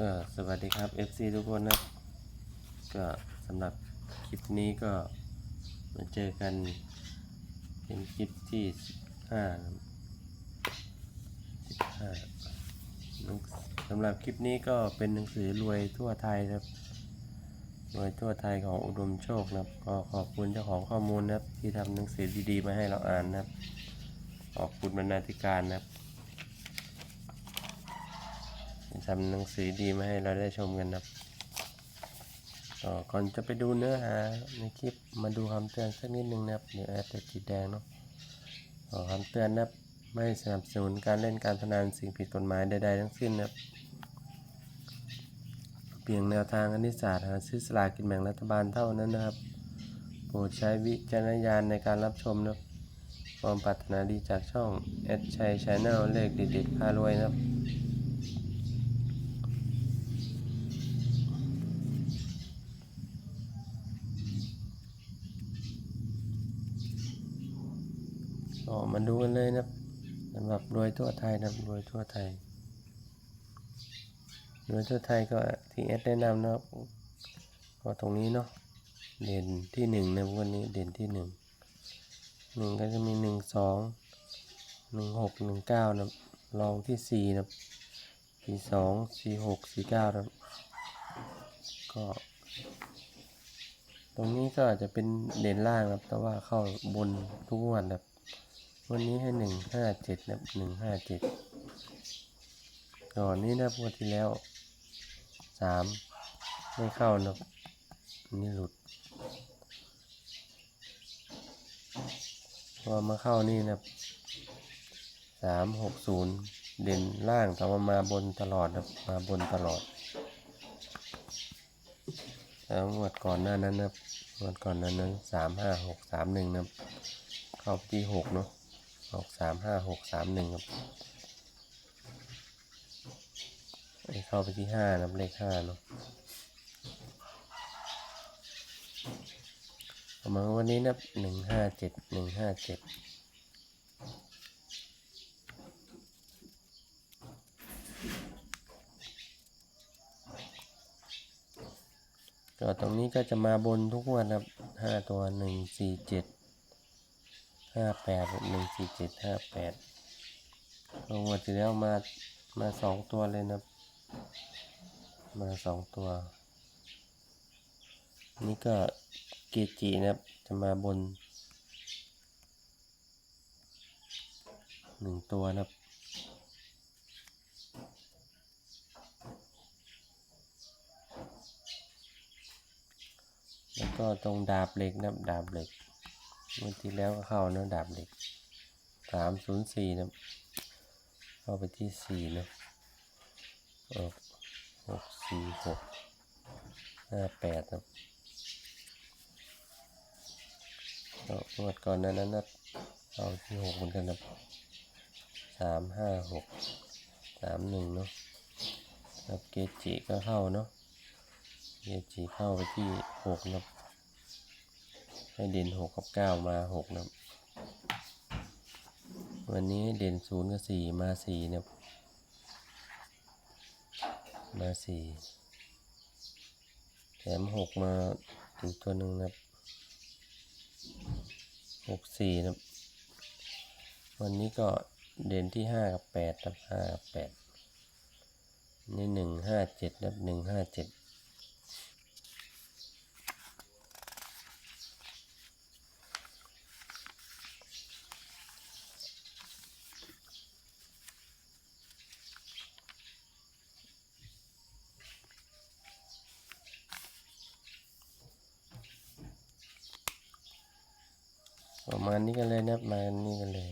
ก็สวัสดีครับ FC ทุกคนนะก็สำหรับคลิปนี้ก็มาเจอกันเป็นคลิปที่ 15นะ15สำหรับคลิปนี้ก็เป็นหนังสือรวยทั่วไทยครับรวยทั่วไทยของอุดมโชคนะครับก็ขอบคุณเจ้าของข้อมูลนะครับที่ทำหนังสือดีๆมาให้เราอ่านนะครับขอบคุณบรรณาธิการนะครับ ทำหนังสือดีมาให้เราได้ชมกันนะครับก็ก่อนจะไปดูเนื้อหาในคลิปมาดูคำเตือนสักนิดนึงนะครับเดี๋ยวแอดจะขีดแดงเนาะก็คำเตือนนะครับไม่สนับสนุนการเล่นการพนันสิ่งผิดกฎหมายใดๆทั้งสิ้นนะครับเพียงแนวทางคณิตศาสตร์หาซื้อสลากกินแบ่งรัฐบาลเท่านั้นนะครับโปรดใช้วิจารณญาณในการรับชมนะครับความปรารถนาดีจากช่องแอดชัยชาแนลเลขเด็ดๆพารวยนะครับ ก็มาดูกันเลยนะครับสำหรับรวยทั่วไทยนะรวยทั่วไทยรวยทั่วไทยก็ที่เอสแนะนำนะครับก็ตรงนี้เนาะเด่นที่หนึ่งในวันนี้เด่นที่หนึ่งหนึ่งก็จะมีหนึ่งสองหนึ่งหกหนึ่งเก้านะรองที่สี่นะสี่สองสี่หกสี่เก้านะก็ตรงนี้ก็อาจจะเป็นเด่นล่างนะครับ แต่ว่าเข้าบนทุกวันครับ วันนี้ให้หนึ่งห้าเจ็ดนะครับหนึ่งห้าเจ็ดก่อนนี้นะพวดที่แล้วสามไม่เข้านะนี่หลุดพอมาเข้านี่นะสามหกศูนย์เด่นล่างแต่ว่ามาบนตลอดนะมาบนตลอดแล้วงวดก่อนหน้านั้นนะครับงวดก่อนหน้านั้นสามห้าหกสามหนึ่งนะเข้าที่หกเนาะ หกสามห้าหกสามหนึ่งครับไอเข้าไปที่ห้านะเลขห้าเนาะประมาณวันนี้นะับหนึ่งห้าเจ็ดหนึ่งห้าเจ็ดก็ตรงนี้ก็จะมาบนทุกวันครับห้าตัวหนึ่งสี่เจ็ด ห้าแปดหนึ่งสี่เจ็ดห้าแปดลงมาทีแล้วมา มาสองตัวเลยนะมาสองตัว นี่ก็เกจินะครับ จะมาบนหนึ่งตัวนะครับแล้วก็ตรงดาบเหล็กนะครับดาบเหล็ก เมื่อที่แล้วก็เข้านะดาบเหล็กสามศูนย์สี่นะเข้าไปที่สี่นะออกหกสี่หกห้าแปดนะก็งวดก่อนนั้นนั้นนะเอาที่หกเหมือนกันนะสามห้าหกสามหนึ่งเนาะครับเกจิก็เข้าเนาะเกจิเข้าไปที่หกนะ ให้เด่นหกกับเก้ามาหกนะครับ วันนี้เด่นศูนย์กับสี่มาสี่นะครับมาสี่แถมหกมาอีกตัวหนึ่งนะครับหกสี่นะครับ วันนี้ก็เด่นที่ห้ากับแปดครับห้ากับแปดนี่หนึ่งห้าเจ็ดนะครับหนึ่งห้าเจ็ด ประมาณนี้กันเลยนะมานนี้กันเลย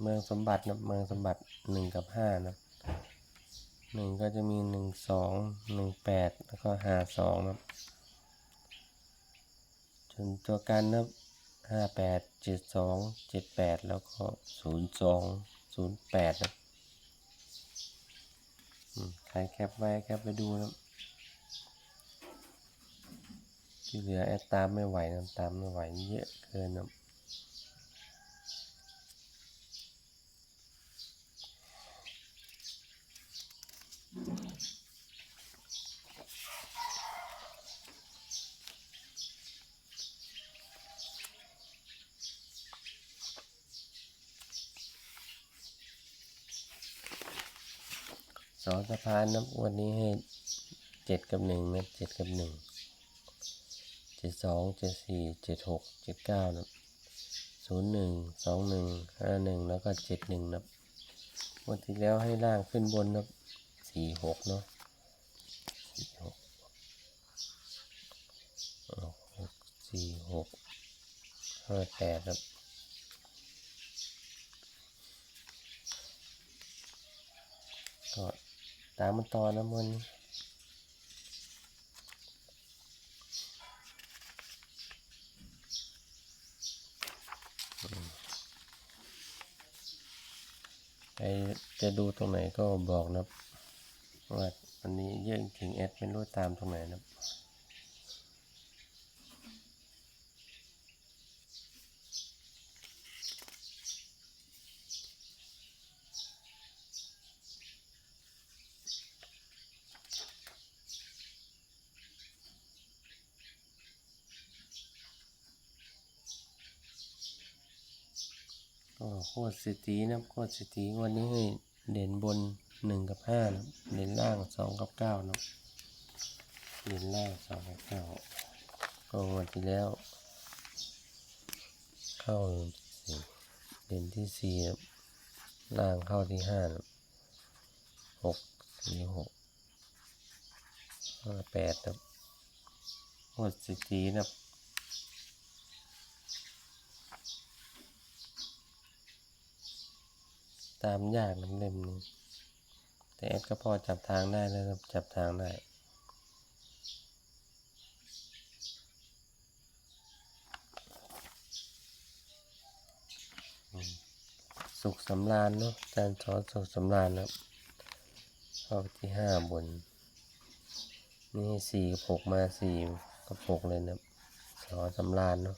เมืองสมบัตินะเมืองสมบัติหนึ่งกับห้านะหนึ่งก็จะมีหนึ่งสองหนึ่งแปดแล้วก็ห้าสองนะจนตัวกันนะห้าแปดเจ็ดสองเจ็ดแปดแล้วก็ศูนย์สองศูนย์แปดนะอืมใครแคปไว้แคปไปดูนะที่เหลือแอดตามไม่ไหวนะตามไม่ไหวเยอะเกินนะ ป สะพานนะวันนี้ให้เจ็ดกับหนึ่งนะเจ็ดกับหนึ่งเจ็ดสองเจ็ดสี่เจ็ดหกเจ็ดเก้านะศูนย์หนึ่งสองหนึ่งห้าหนึ่งแล้วก็เจ็ดหนึ่งนะวันที่แล้วให้ล่างขึ้นบนนะสี่หกเนาะสี่หกหกสี่หกห้าแปดครับก็ ตามมันต่อนะมันใครจะดูตรงไหนก็บอกนะว่าวันนี้เยอะจริงๆแอดไม่รู้ตามตรงไหนนะ โคตรสตีนะโคตรสตีวันนี้ให้เด่นบนหนึ่งกับห้านะเด่นล่างสองกับเก้านะเด่นล่างสองกับเก้าก็วันที่แล้ว เข้าสี่เด่นที่สี่นะล่างเข้าที่ห้านะหกสี่หกห้าแปดนะโคตรสตีนะ ตามยากน้ำเล่มนี้ แต่แอดก็พอจับทางได้แล้วครับ จับทางได้สุขสำราญเนาะอาจารย์สอนสุขสำราญนะครับข้าไปที่ห้าบน นี่สี่กับหกมาสี่กับหกเลยนะสอนสำราญเนาะ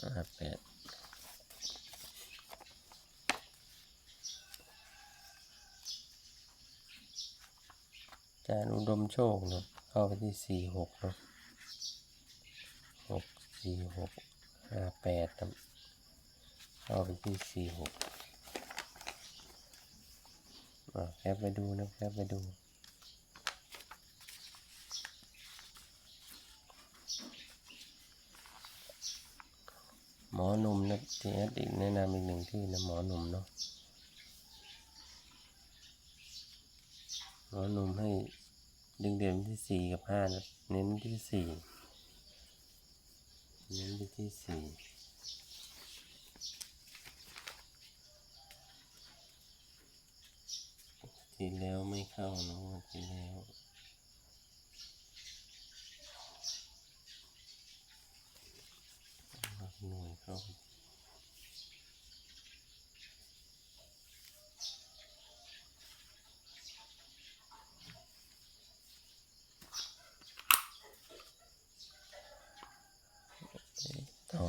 ห้าแปดจานอุดม โชคเนาะเข้าไปที่สี่หกเนาะหกสี่หกห้าแปดครับเข้าไปที่สี่หกอะแคปไปดูนะแคปไปดูหมอหนุ่มนะทีเอสอีกแนะนำอีกหนึ่งที่นะหมอหนุ่มเนาะหมอหนุ่มให้ ดึงเด่นที่สี่กับห้านะเน้นที่สี่เน้นไปที่สี่ทีแล้วไม่เข้านอะงทีแล้วหน่วยเข้า ต่อ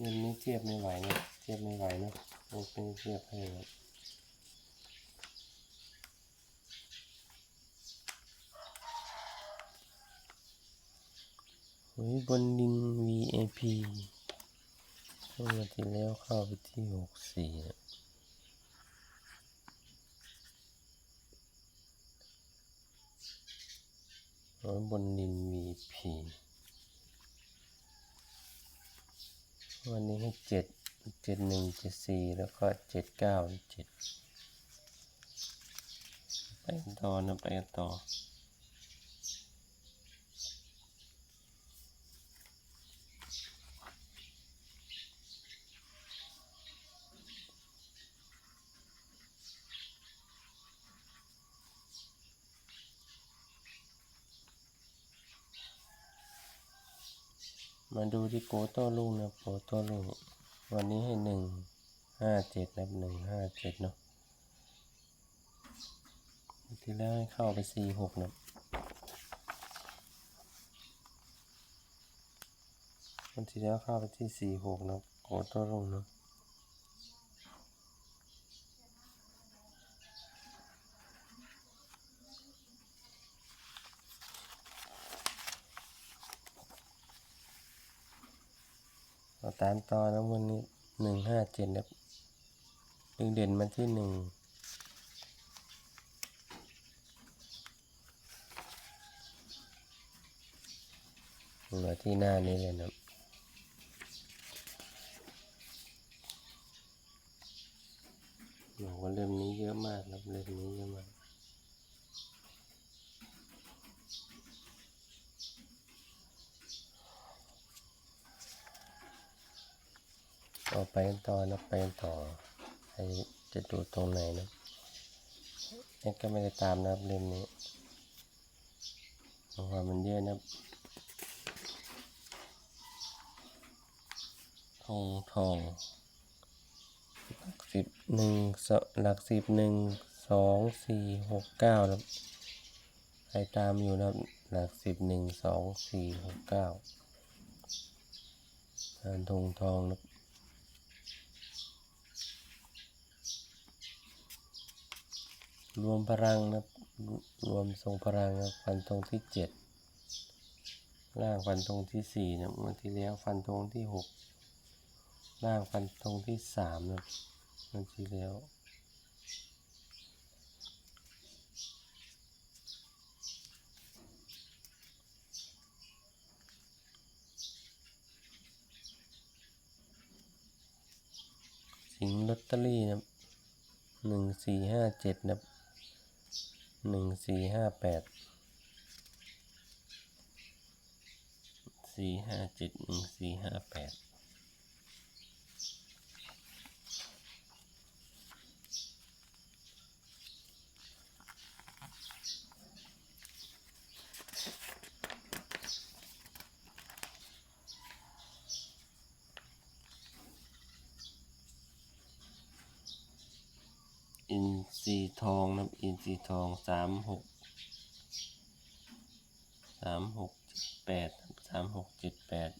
เงินนี้เทียบไม่ไหวนะเทียบไม่ไหวนะโอเป็นเทียบให้นะเฮ้ยบนดิง VIP เมื่อที่แล้วเข้าไปที่หกสี่นะโอ้ยบนดิน VIP วันนี้ให้เจ็ดเจ็ดหนึ่งเจ็ดสี่แล้วก็เจ็ดเก้าเจ็ดไปกันต่อนะไปกันต่อ มาดูที่โกโต้ลูกนะโกโต้ลูกวันนี้ให้หนึ่งห้าเจ็ดนับหนึ่งห้าเจ็ดเนาะที่แล้วให้เข้าไปสี่หกนะวันที่แล้วเข้าไปที่สี่หกนะโกโต้ลูกเนาะ เราตามต่อนะวันนี้หนึ่งห้าเจ็ดนะครับดึงเด่นมาที่หนึ่งเหลือที่หน้านี้เลยนะบอกว่าเล่มนี้เยอะมากนะเล่มนี้ เยอะมากต่อไปกันต่อนะไปกันต่อใครจะดูตรงไหนนะนี่ก็ไม่ได้ตามนะครับเล่มนี้เพราะว่ามันเยอะนะทองทองหลักสิบหนึ่งสหลักสิบหนึ่งสองสี่หกเก้านะครับใครตามอยู่นะครับหลักสิบหนึ่งสองสี่หกเก้าทานทงทองนะ รวมพลังนะรวมทรงพลังนะฟันธงที่เจ็ดล่างฟันธงที่สี่นะเมื่อที่แล้วฟันธงที่หกล่างฟันตรงที่สามนะเมื่อที่แล้วสิงลอตเตอรี่นะหนึ่งสี่ห้าเจ็ดนะ หนึ่งสี่ห้าแปดสี่ห้าเจ็ดหนึ่งสี่ห้าแปด อินซีทองนะครับอินซี ทองสามหกสามหกเจ็ดแปดสามหกเจ็ดแปด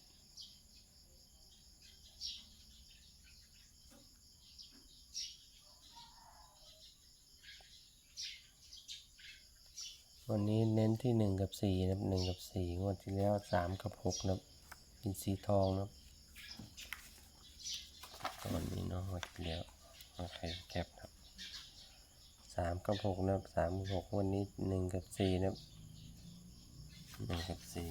วันนี้เน้นที่หนึ่งกับสี่นะหนึ่งกับสี่งวดที่แล้วสามกับหกนะครับอินซีทองนะครับตอนนี้เนาะงวดที่แล้วโอเคแคปครับ สามกับหกนะครับสามกับหกวันนี้หนึ่งกับสี่นะครับหนึ่งกับสี่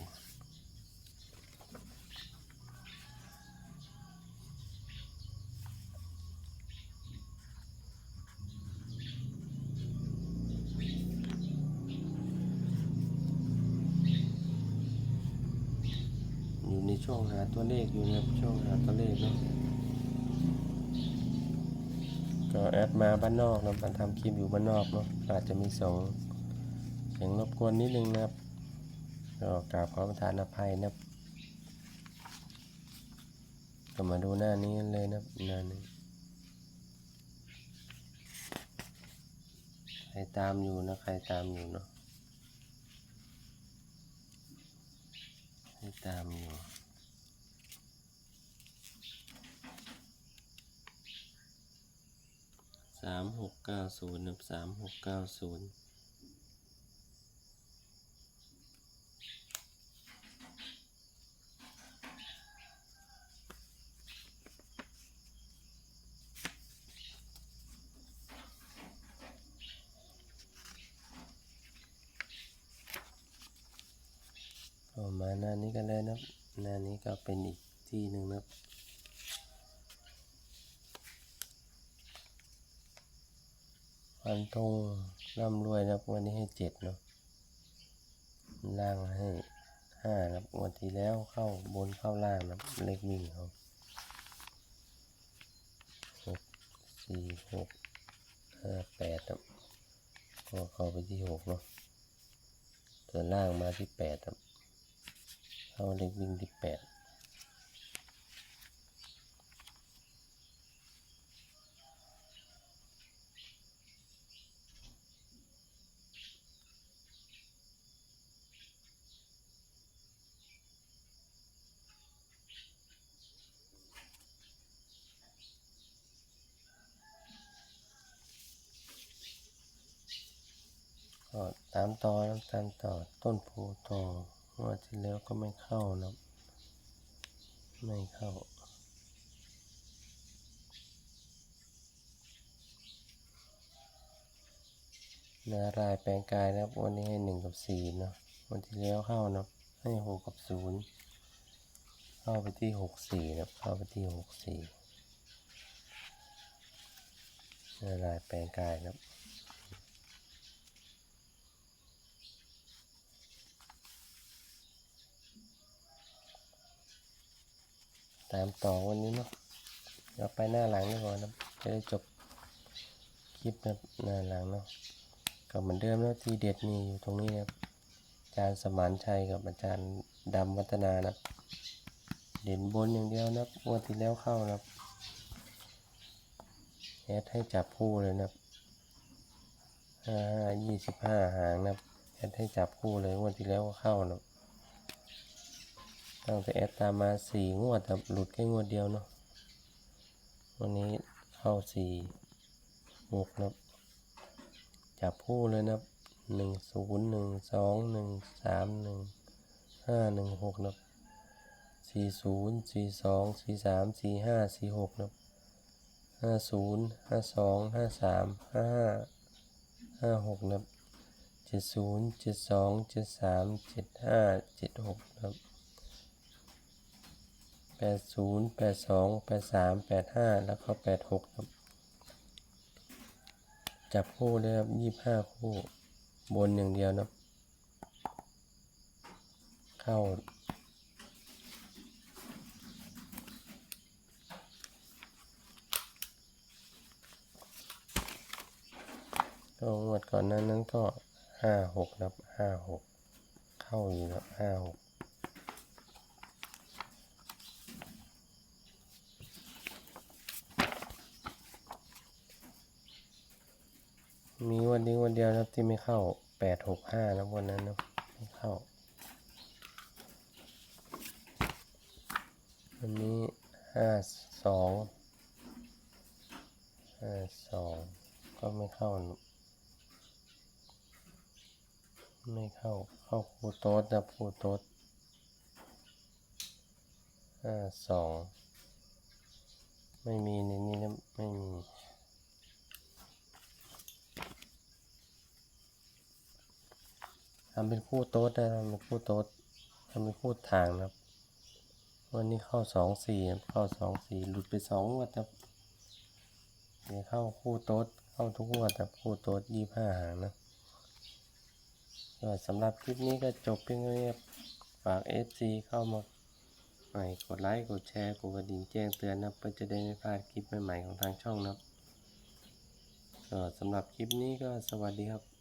อยู่ในช่วงหาตัวเลขอยู่นะครับช่วงหาตัวเลขเนาะ ก็แอดมาบ้านนอกนะมาทำคลิปอยู่บ้านนอกเนาะอาจจะมีสองเสียงรบกวนนิดนึงนะครับก็กราบขอประทานอภัยนะครับก็มาดูหน้านี้เลยนับหน้านี้ใครตามอยู่นะ ใครตามอยู่เนาะใครตามอยู่ามหกเก้าศูนย์นับสามหกเก้าศูนย์ก็มาหน้านี้กันเลยนะครับหน้านี้ก็เป็นอีกที่หนึ่งนะครับ ฟันธงร่ำรวยนะวันนี้ให้เจ็ดเนาะล่างให้ห้านะวันที่แล้วเข้าบนเข้าล่างนะเลขวิ่งเขาหกสี่หกห้าแปดครับก็เข้าไปที่หกเนาะส่วนล่างมาที่แปดครับเข้าเลขวิ่งที่แปด ก็ตามต่อนะตามต่อต้นโพต่อเมื่อที่แล้วก็ไม่เข้านะไม่เข้านารายแปลงกายนะครับวันนี้ให้หนึ่งกับสี่เนาะวันที่แล้วเข้านะให้หกกับศูนย์เข้าไปที่หกสี่นะเข้าไปที่หกสี่นารายแปลงกายนะครับามต่อวันนี้เนาะเราไปหน้าหลังดีกว่านะจะได้จบคลิปนะหน้าหลังเนาะก็เหมือนเดิมแล้วทีเด็ดนี่อยู่ตรงนี้นะครับอาจารย์สมานชัยกับอาจารย์ดำวัฒนานะเด่นบนอย่างเดียวนะครับงวดที่แล้วเข้านะแอดให้จับคู่เลยนะห้าห้ายี่สิบห้าหางนะแอดให้จับคู่เลยงวดที่แล้วก็เข้านะ ตั้งแต่แอดตามมาสี่งวดครับหลุดแค่งวดเดียวเนาะวันนี้เข้าสี่หกนะจับคู่เลยนะหนึ่งศูนย์หนึ่งสองหนึ่งสามหนึ่งห้าหนึ่งหกนะสี่ศูนย์สี่สองสี่สามสี่ห้าสี่หกนะห้าศูนย์ห้าสองห้าสามห้าห้าห้าหกนะเจ็ดศูนย์เจ็ดสองเจ็ดสามเจ็ดห้าเจ็ดหกนะ แปดศูนย์แปดสองแปดสามแปดห้าแล้วก็แปดหกครับ จับคู่เลยครับยี่ห้าคู่ บนอย่างเดียวนะ เข้า ก็งวดก่อนนั้นนั้นก็ห้าหกนะครับห้าหกเข้าอยู่ครับห้าหก มีวันนี้วันเดียวนะครับที่ไม่เข้าแปดหกห้านะวันนั้นนะไม่เข้า วันนี้ห้าสองห้าสองก็ไม่เข้า ไม่เข้าเข้าคูโต๊ดนะคูโต๊ดห้าสองไม่มีในนี้นะไม่มี ทำเป็นคู่โต๊ดนะทำเป็นคู่โต๊ดทำเป็นคู่ทางนะครับ วันนี้เข้าสองสี่ครับเข้าสองสี่หลุดไปสองงวดครับเดี๋ยวเข้าคู่โต๊ดเข้าทุกงวดครับคู่โต๊ดยี่ห้าหางนะก็สำหรับคลิปนี้ก็จบเพียงเท่านี้ฝากเอฟซีเข้ามาใหม่กดไลค์กดแชร์กดกระดิ่งแจ้งเตือนนะเพื่อจะได้ไม่พลาดคลิปใหม่ๆของทางช่องนะครับก็สำหรับคลิปนี้ก็สวัสดีครับ